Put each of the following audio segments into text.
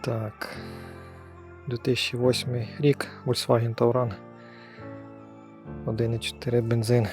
Так. 2008 рік Volkswagen Tauran. 1,4 бензин.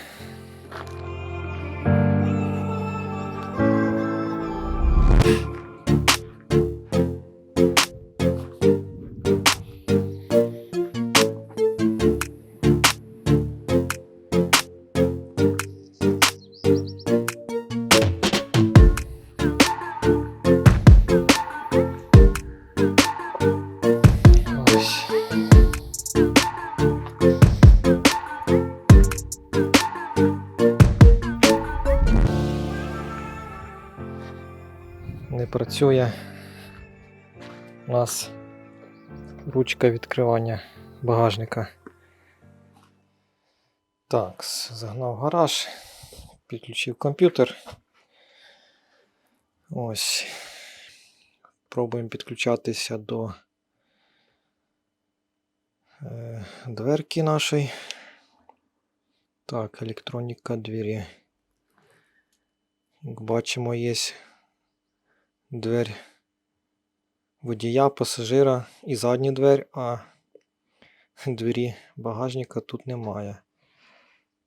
Ручка відкривання багажника. Так, загнав гараж, підключив комп'ютер. Ось. Пробуємо підключатися до е, дверки нашої. Так, електроніка двері. Як бачимо, є двері водія, пасажира і задня двері, а двері багажника тут немає.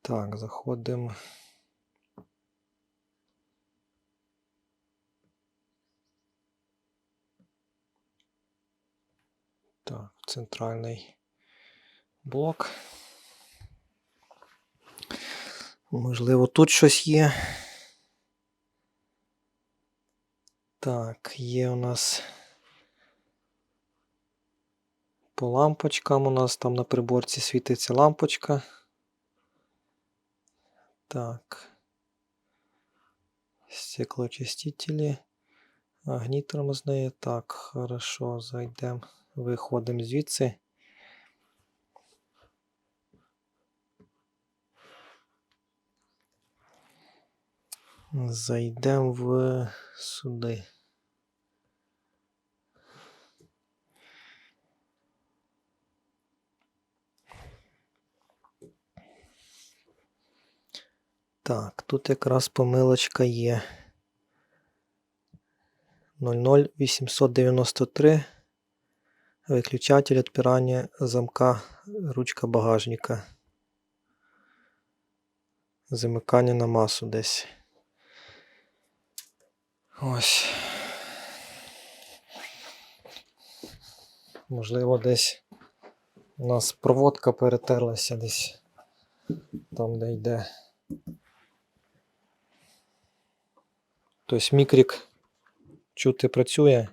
Так, заходимо. Так, центральний блок. Можливо, тут щось є. Так, є у нас по лампочкам. У нас там на приборці світиться лампочка. Так. Стеклоочистителі. Огні тормозні. Так, хорошо, зайдемо. Виходимо звідси. Зайдемо в сюди. Так, тут якраз помилочка є. 00893. Виключатель відпирання замка ручка багажника. Замикання на масу десь. Ось. Можливо, десь у нас проводка перетерлася десь там, де йде. Тобто мікрік чути працює.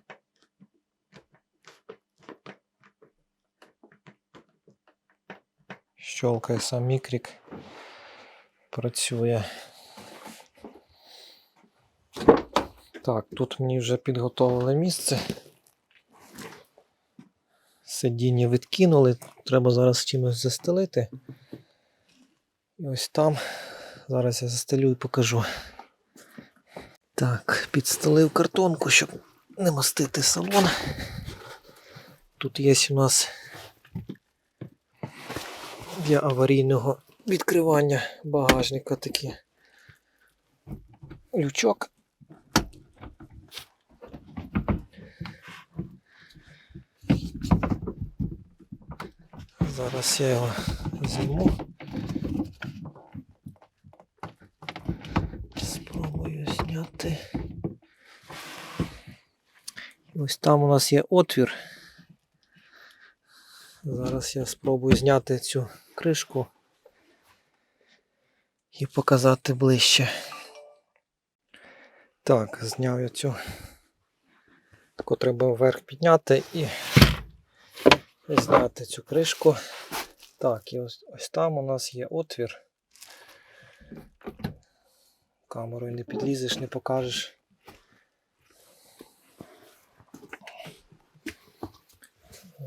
Щолкає сам мікрік. Працює. Так, тут мені вже підготовили місце. Сидіння відкинули, треба зараз чимось застелити. І ось там. Зараз я застелю і покажу. Так, підстелив картонку, щоб не мастити салон. Тут є у нас для аварійного відкривання багажника такий лючок. Зараз я його зніму. Спробую зняти. Ось там у нас є отвір. Зараз я спробую зняти цю кришку і показати ближче. Так, зняв я цю. Таку треба вверх підняти і зняти цю кришку. Так, і ось, ось там у нас є отвір. Камерою не підлізеш, не покажеш.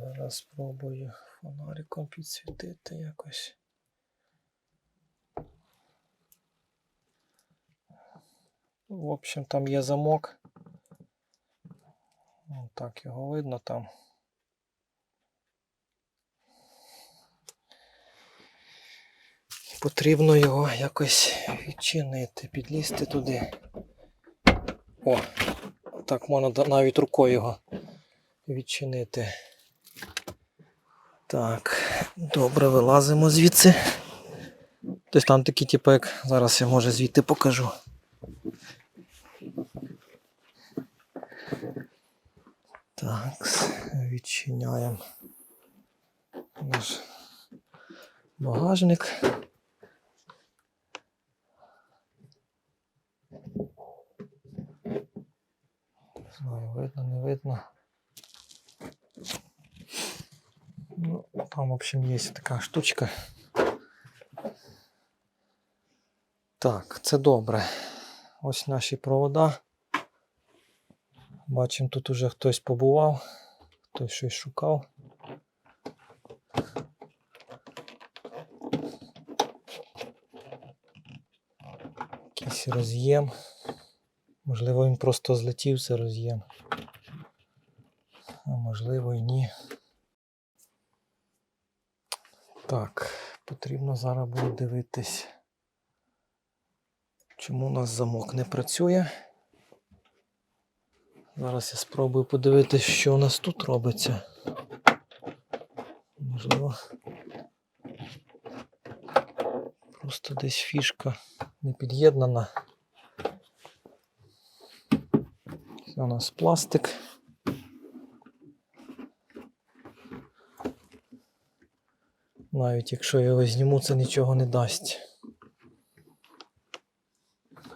Зараз спробую фонариком підсвітити якось. В общем, там є замок. Вон Так його видно там. Потрібно його якось відчинити, підлізти туди. О, так можна навіть рукою його відчинити. Так, добре, вилазимо звідси. Тобто там такі, типу, як зараз я може звідти покажу. Так, відчиняємо наш багажник. Не знаю, видно, не видно. Ну, там, в общем, є така штучка. Так, це добре. Ось наші провода. Бачимо, тут уже хтось побував, хтось щось шукав. Якийсь роз'єм. Можливо, він просто злетів це роз'єм. А можливо і ні. Так, потрібно зараз буде дивитись, чому у нас замок не працює. Зараз я спробую подивитись, що у нас тут робиться. Можливо. Просто десь фішка не під'єднана. Це у нас пластик. Навіть якщо я його зніму, це нічого не дасть.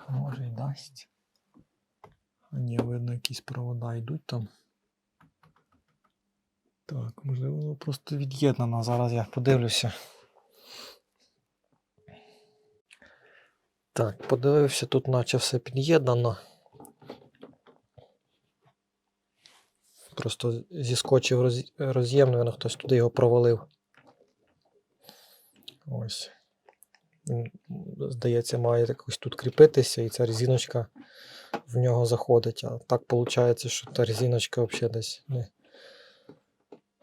Може і дасть. А ні, видно, якісь провода йдуть там. Так, можливо, просто від'єднано. Зараз я подивлюся. Так, подивився, тут наче все під'єднано. Просто зіскочив роз... роз'єм, напевно, хтось туди його провалив. Ось. Він, Здається, має якось тут кріпитися, і ця резиночка в нього заходить. А так виходить, що та резиночка взагалі десь не,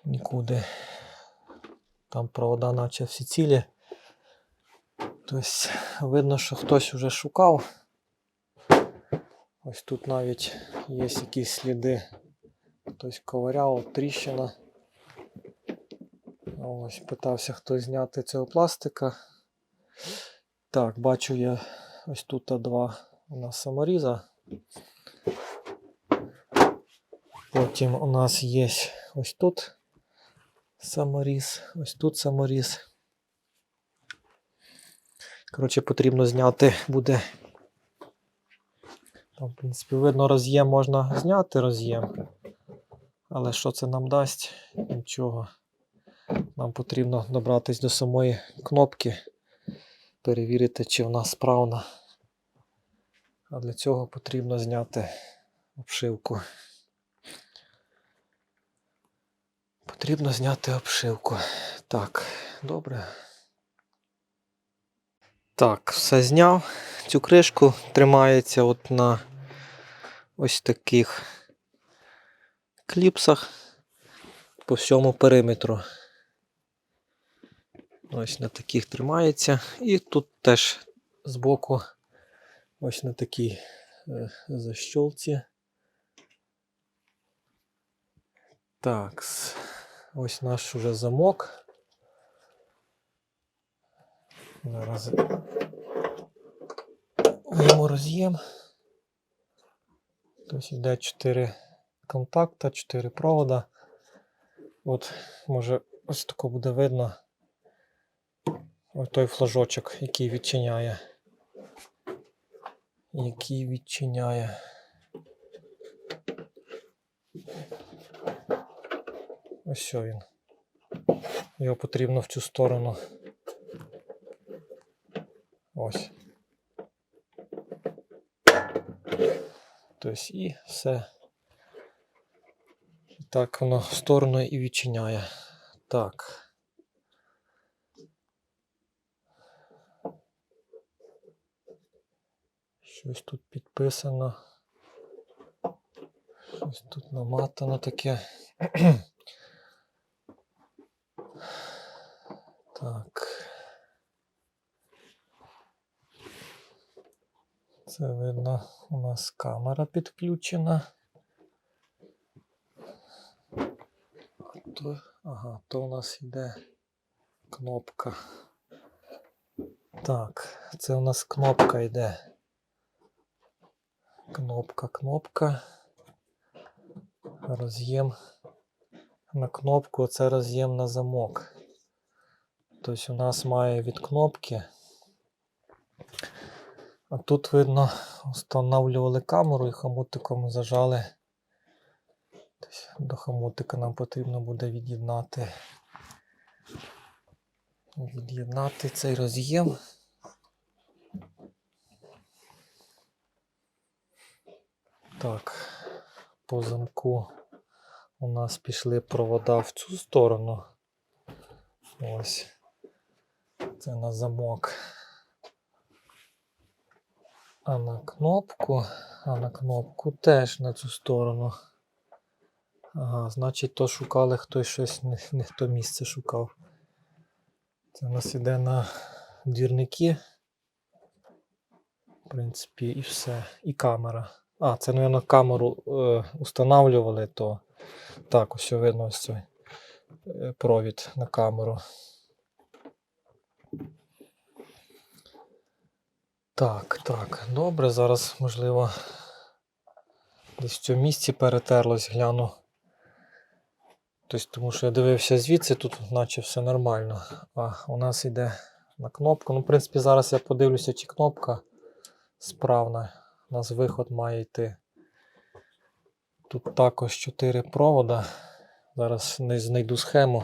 нікуди. Там провода наче всі цілі. Тобто видно, що хтось вже шукав. Ось тут навіть є якісь сліди. Хтось ковыряв, тріщина. Ось питався хтось зняти цього пластика. Так, бачу я ось тут два у нас саморіза. Потім у нас є ось тут саморіз, ось тут саморіз. Коротше, потрібно зняти буде. Там, в принципі, видно, роз'єм можна зняти роз'єм. Але що це нам дасть? Нічого. Нам потрібно добратися до самої кнопки, перевірити, чи вона справна. А для цього потрібно зняти обшивку. Потрібно зняти обшивку. Так, добре. Так, все зняв. Цю кришку тримається от на ось таких кліпсах по всьому периметру. Ось на таких тримається. І тут теж збоку ось на такій е, защолці. Так, ось наш уже замок. Зараз йому роз'єм. Тобто йде 4 контакта, 4 провода. От, може, ось тако буде видно. Той флажочок, який відчиняє. Який відчиняє. Ось що він. Його потрібно в цю сторону. Ось. Тобто і все. Так воно в сторону і відчиняє. Так. Щось тут підписано. Щось тут наматано таке. Так. Це видно, у нас камера підключена. А То, ага, то у нас йде кнопка. Так, це у нас кнопка йде. Кнопка, кнопка. Роз'єм на кнопку, це роз'єм на замок. Тобто у нас має від кнопки. А тут видно, встановлювали камеру і хомутиком зажали. Тобто до хомутика нам потрібно буде від'єднати. Від'єднати цей роз'єм. Так, по замку у нас пішли провода в цю сторону. Ось. Це на замок. А на кнопку, а на кнопку теж на цю сторону. Ага, значить, то шукали хтось щось, не, не то місце шукав. Це у нас іде на двірники. В принципі, і все. І камера. А, це, мабуть, камеру е, устанавливали, то так, ось видно ось цей е, провід на камеру. Так, так, добре, зараз, можливо, десь в цьому місці перетерлось, гляну. Тобто, тому що я дивився звідси, тут наче все нормально. А у нас йде на кнопку. Ну, в принципі, зараз я подивлюся, чи кнопка справна. У нас виход має йти. Тут також 4 провода. Зараз не знайду схему.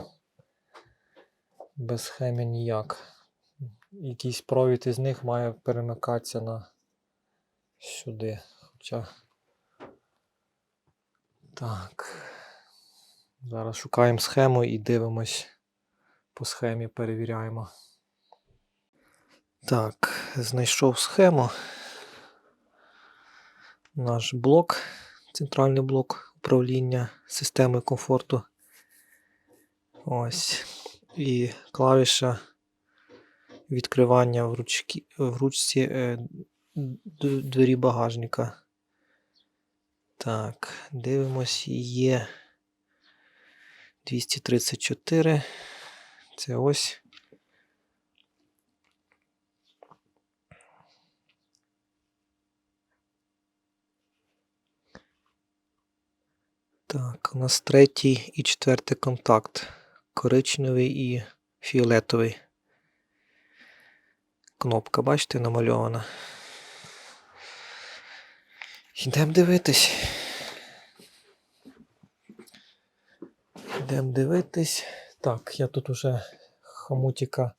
Без схеми ніяк. Якийсь провід із них має перемикатися на сюди. Хоча. Так. Зараз шукаємо схему і дивимось по схемі, перевіряємо. Так, знайшов схему. Наш блок, центральний блок управління системою комфорту. Ось. І клавіша відкривання в, ручки, в ручці е, двері багажника. Так, дивимось, є 234. Це ось. Так, у нас третій і четвертий контакт. Коричневий і фіолетовий. Кнопка, бачите, намальована. Йдемо дивитись. Йдемо дивитись. Так, я тут уже хомутика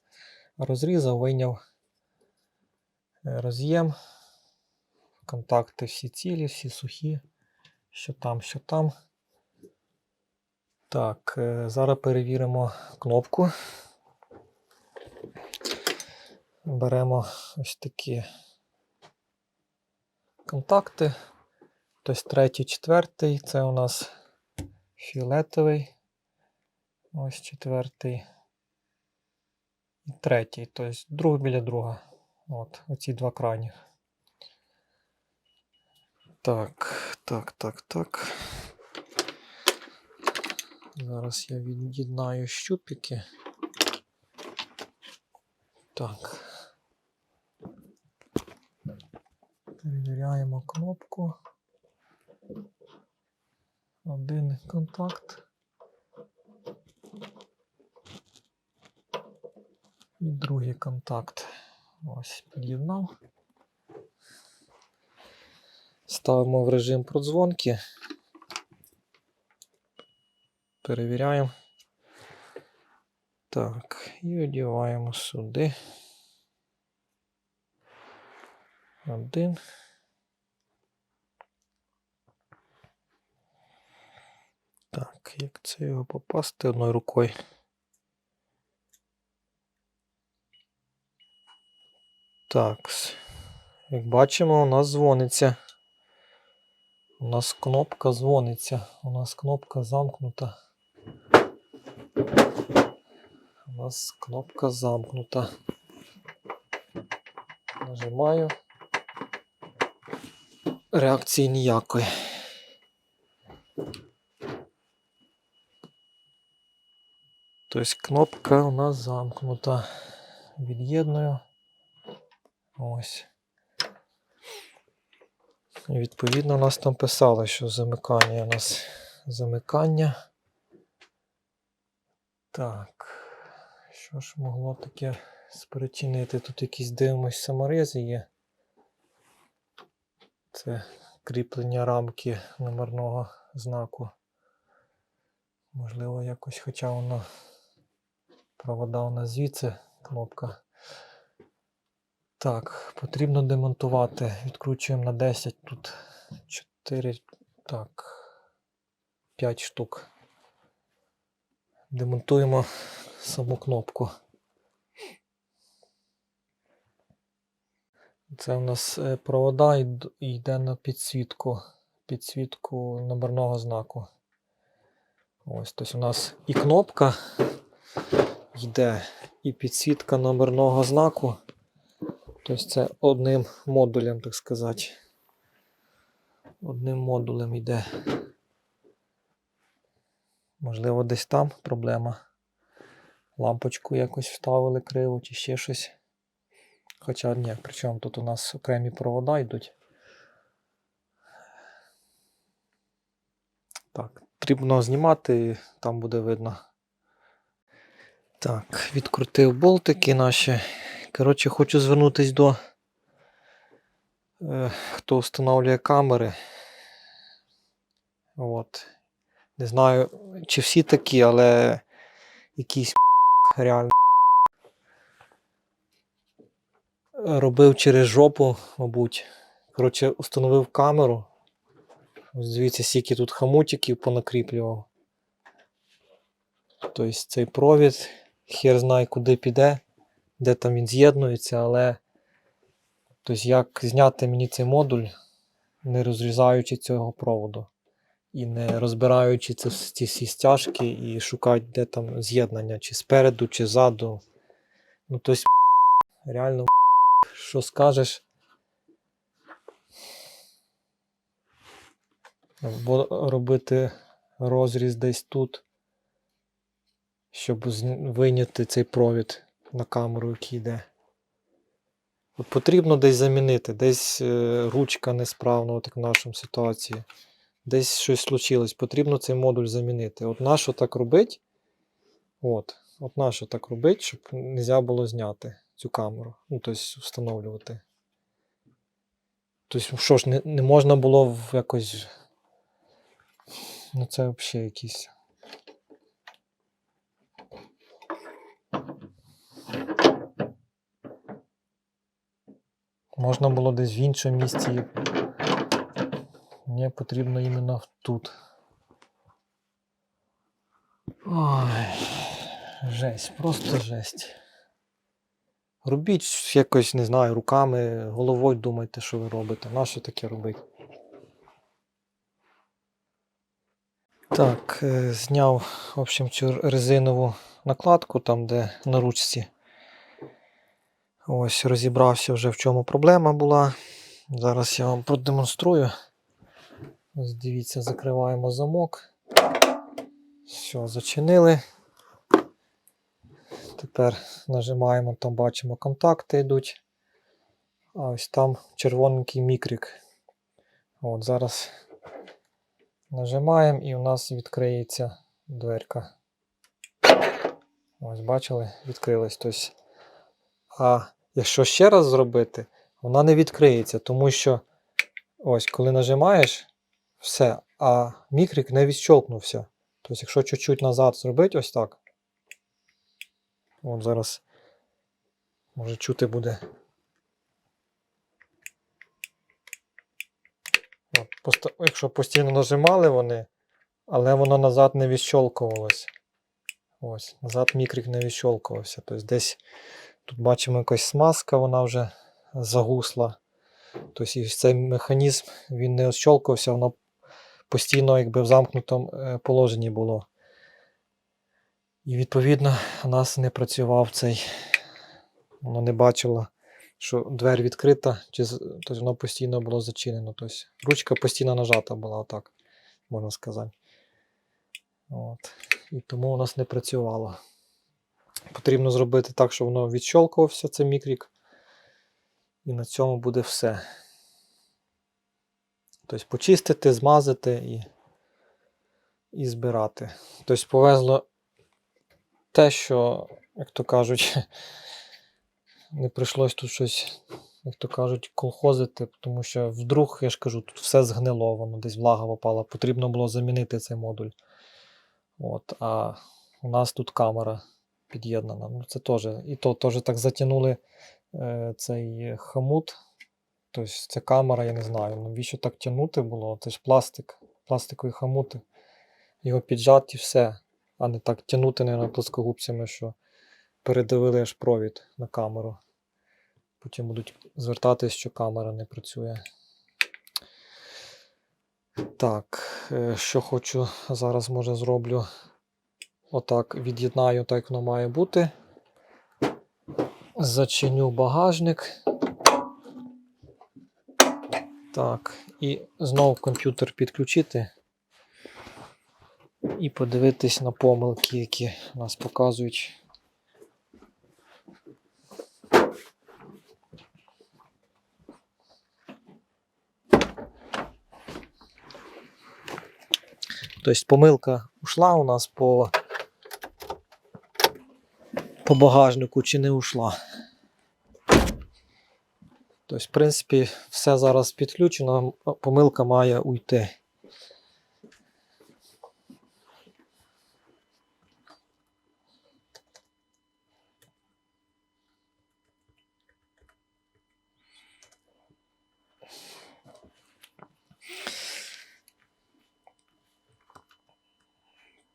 розрізав, вийняв е, роз'єм. Контакти всі цілі, всі сухі. Що там, що там. Так, е, зараз перевіримо кнопку. Беремо ось такі контакти. Тобто третій, четвертий. Це у нас фіолетовий. Ось четвертий. І третій. Тобто друг біля друга. От, оці два крайніх. Так, так, так, так. Зараз я від'єднаю щупики. Так. Перевіряємо кнопку. Один контакт. І другий контакт. Ось, під'єднав. Ставимо в режим продзвонки. Перевіряємо. Так, і одіваємо сюди. Один. Так, як це його попасти одною рукою? Так, як бачимо, у нас дзвониться. У нас кнопка дзвониться. У нас кнопка замкнута. У нас кнопка замкнута. Нажимаю. Реакції ніякої. Тобто кнопка у нас замкнута. Від'єдную. Ось. І відповідно у нас там писало, що замикання у нас замикання. Так. Що ж могло таке спричинити? Тут якісь дивимось саморези є. Це кріплення рамки номерного знаку. Можливо, якось, хоча воно провода у нас звідси кнопка. Так, потрібно демонтувати. Відкручуємо на 10. Тут 4, так, 5 штук. Демонтуємо саму кнопку. Це у нас е, провода йде на підсвітку, підсвітку номерного знаку. Ось, тобто у нас і кнопка йде, і підсвітка номерного знаку. Тобто це одним модулем, так сказати. Одним модулем йде. Можливо, десь там проблема. Лампочку якось вставили криво чи ще щось. Хоча ні, причому тут у нас окремі провода йдуть. Так, потрібно знімати, там буде видно. Так, відкрутив болтики наші. Коротше, хочу звернутися до е, хто встановлює камери. От. Не знаю, чи всі такі, але якийсь реально робив через жопу, мабуть. Коротше, установив камеру. Ось Дивіться, скільки тут хамутиків понакріплював. Тобто цей провід, хер знає куди піде, де там він з'єднується, але тобто, як зняти мені цей модуль, не розрізаючи цього проводу. І не розбираючи це, ці всі стяжки і шукати, де там з'єднання, чи спереду, чи ззаду. Ну, тобто, реально, що скажеш. Або робити розріз десь тут, щоб вийняти цей провід на камеру, який йде. От потрібно десь замінити, десь е, ручка несправна, от як в нашому ситуації. Десь щось случилось, потрібно цей модуль замінити. От нащо так робить? От, от нащо так робить, щоб не можна було зняти цю камеру. Ну, тобто встановлювати. Тобто, що ж, не, не можна було в якось. Ну, це взагалі якісь. Можна було десь в іншому місці. Мені потрібно іменно тут. Ой, жесть, просто жесть. Робіть якось, не знаю, руками, головою думайте, що ви робите. Нащо таке робити? Так, е, зняв, в общем, цю резинову накладку, там, де на ручці. Ось розібрався вже в чому проблема була. Зараз я вам продемонструю. Ось дивіться, закриваємо замок. Все, зачинили. Тепер нажимаємо, там бачимо контакти йдуть. А ось там червоненький мікрик. От зараз нажимаємо і у нас відкриється дверка. Ось, бачили, відкрилась. Тобто, а якщо ще раз зробити, вона не відкриється, тому що ось коли нажимаєш, все, а мікрик не відщолкнувся. Тобто, якщо чуть-чуть назад зробити, ось так. От зараз може чути буде. От, Якщо постійно нажимали вони, але воно назад не відщолкувалось. Ось, назад мікрик не відщолкувався. Тобто десь тут бачимо якась смазка, вона вже загусла. Тобто і цей механізм він не відщолкувався, воно постійно якби в замкнутому е, положенні було. І відповідно у нас не працював цей. Воно не бачило, що двері відкрита, чи тобто воно постійно було зачинено. Тобто ручка постійно нажата була, отак, можна сказати. От. І тому у нас не працювало. потрібно зробити так, щоб воно відщолкувався, це мікрік. І на цьому буде все. Тобто почистити, змазати і, і збирати. Тобто повезло те, що, як то кажуть, не прийшлось тут щось, як то кажуть, колхозити, тому що вдруг, я ж кажу, тут все згнило, воно десь влага попала. Потрібно було замінити цей модуль. От, а у нас тут камера під'єднана. Ну, це теж. І то теж так затягнули е, цей хомут. Тобто ця камера, я не знаю, навіщо так тягнути було? Це ж пластик, пластикові хомути. Його піджати і все. А не так тягнути не плоскогубцями, що передавили аж провід на камеру. Потім будуть звертатись, що камера не працює. Так, е, що хочу зараз, може, зроблю. Отак від'єднаю, так як воно має бути. Зачиню багажник. Так, і знову комп'ютер підключити. І подивитись на помилки, які нас показують. Тобто помилка ушла у нас по, по багажнику чи не ушла. Тобто, в принципі, все зараз підключено, помилка має уйти.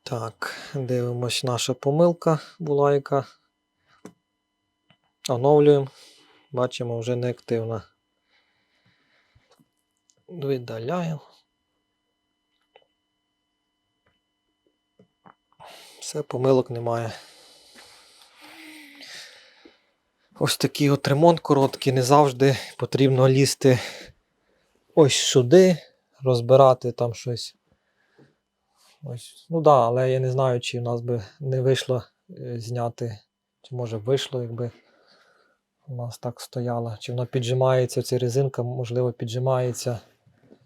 Так, дивимось, наша помилка була яка. Оновлюємо. Бачимо, вже не активна. Видаляємо. Все, помилок немає. Ось такий от ремонт короткий, не завжди потрібно лізти ось сюди, розбирати там щось. Ось. Ну так, да, але я не знаю, чи в нас би не вийшло е, зняти, чи може вийшло, якби у нас так стояла. Чи воно піджимається, ця резинка, можливо, піджимається,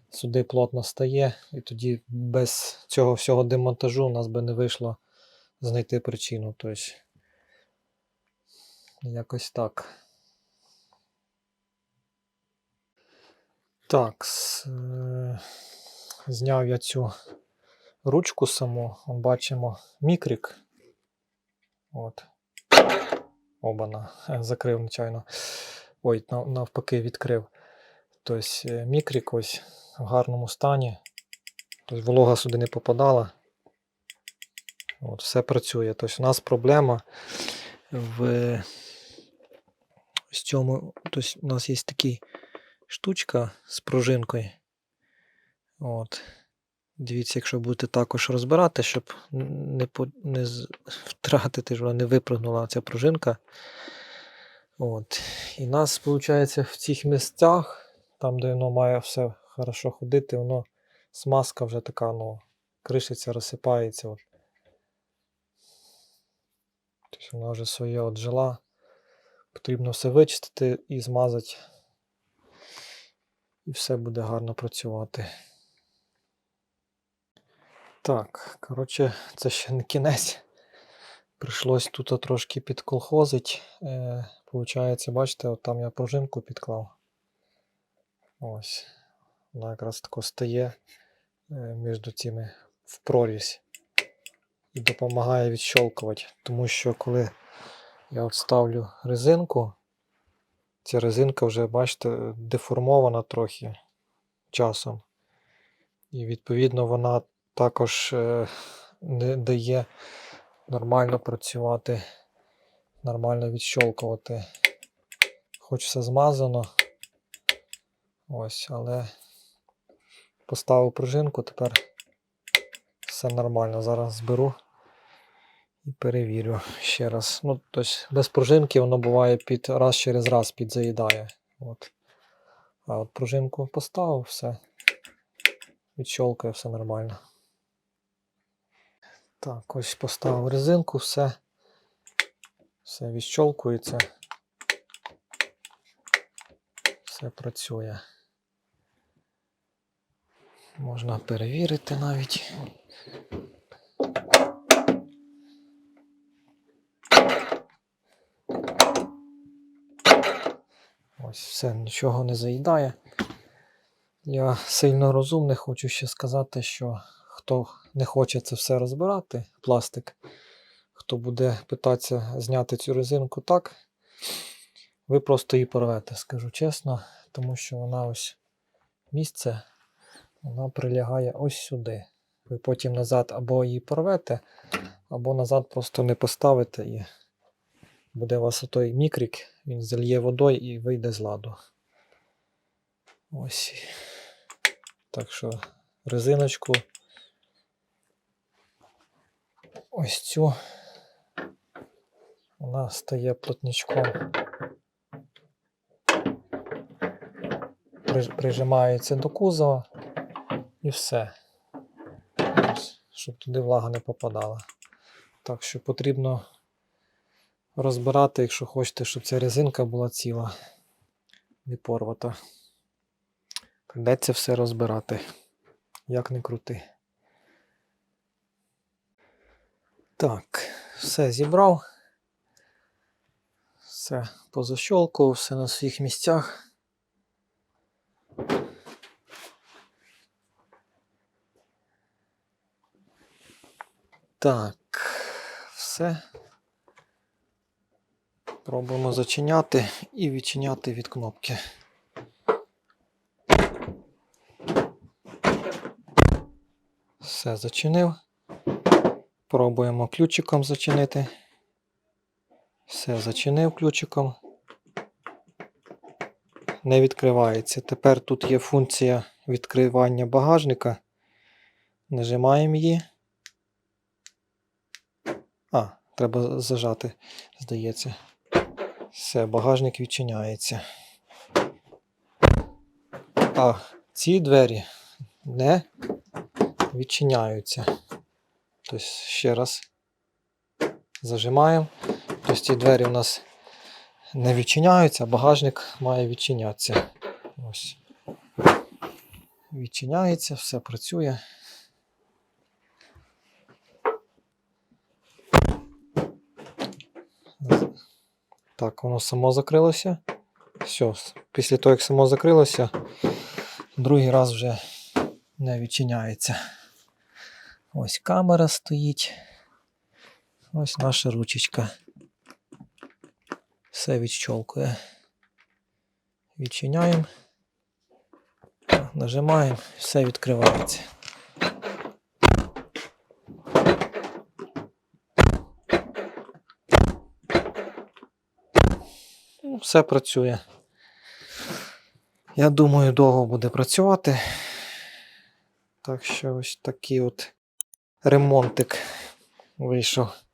сюди плотно стає, і тоді без цього всього демонтажу у нас би не вийшло знайти причину. Тобто, якось так. Так, е, зняв я цю ручку саму, бачимо мікрик. От. Обана, е, закрив, нечайно. Ой, навпаки, відкрив. Тобто е, мікрик ось в гарному стані. Тобто волога сюди не попадала. От, все працює. Тобто у нас проблема в ось цьому. Тобто у нас є такий штучка з пружинкою. От. Дивіться, якщо будете також розбирати, щоб не, не втратити, щоб вона не випрыгнула ця пружинка. От. І нас, виходить, в цих місцях, там, де воно має все хорошо ходити, воно смазка вже така, ну, кришиться, розсипається. От. Тобто вона вже своє отжила. Потрібно все вичистити і змазати. І все буде гарно працювати. Так, коротше, це ще не кінець. Прийшлось тут трошки підколхозить. Е, Получається, бачите, от там я пружинку підклав. Ось. Вона якраз тако стає е, між цими в прорізь і допомагає відщолкувати. Тому що коли я от ставлю резинку, ця резинка вже, бачите, деформована трохи часом. І відповідно вона також е, не дає нормально працювати, нормально відщолкувати. Хоч все змазано. Ось, але поставив пружинку, тепер все нормально. Зараз зберу і перевірю ще раз. Ну, тобто без пружинки воно буває під раз через раз підзаїдає. От. А от пружинку поставив, все. Відщолкає, все нормально. Так, ось поставив резинку, все. Все відщолкується. Все працює. Можна перевірити навіть. Ось все, нічого не заїдає. Я сильно розумний, хочу ще сказати, що хто не хоче це все розбирати, пластик, хто буде питатися зняти цю резинку так, ви просто її порвете, скажу чесно, тому що вона ось місце, вона прилягає ось сюди. Ви потім назад або її порвете, або назад просто не поставите і буде у вас отой мікрик, він зальє водою і вийде з ладу. Ось. Так що резиночку. Ось цю. Вона стає плотничком. Прижимається до кузова і все. Щоб туди влага не попадала. Так що потрібно розбирати, якщо хочете, щоб ця резинка була ціла, не порвата. Придеться все розбирати, як не крути. Так, все зібрав. Все позащолкував, все на своїх місцях. Так, все. Пробуємо зачиняти і відчиняти від кнопки. Все зачинив. Пробуємо ключиком зачинити. Все зачинив ключиком. Не відкривається. Тепер тут є функція відкривання багажника. Нажимаємо її. А, треба зажати, здається. Все, багажник відчиняється. А ці двері не відчиняються. Тобто ще раз зажимаємо. Тобто ці двері у нас не відчиняються, а багажник має відчинятися. Ось. Відчиняється, все працює. Так, воно само закрилося. Все, після того, як само закрилося, другий раз вже не відчиняється. Ось камера стоїть. Ось наша ручечка. Все відщолкує. Відчиняємо. Нажимаємо, все відкривається. Ну, Все працює. Я думаю, довго буде працювати. Так що ось такий от ремонтик вийшов.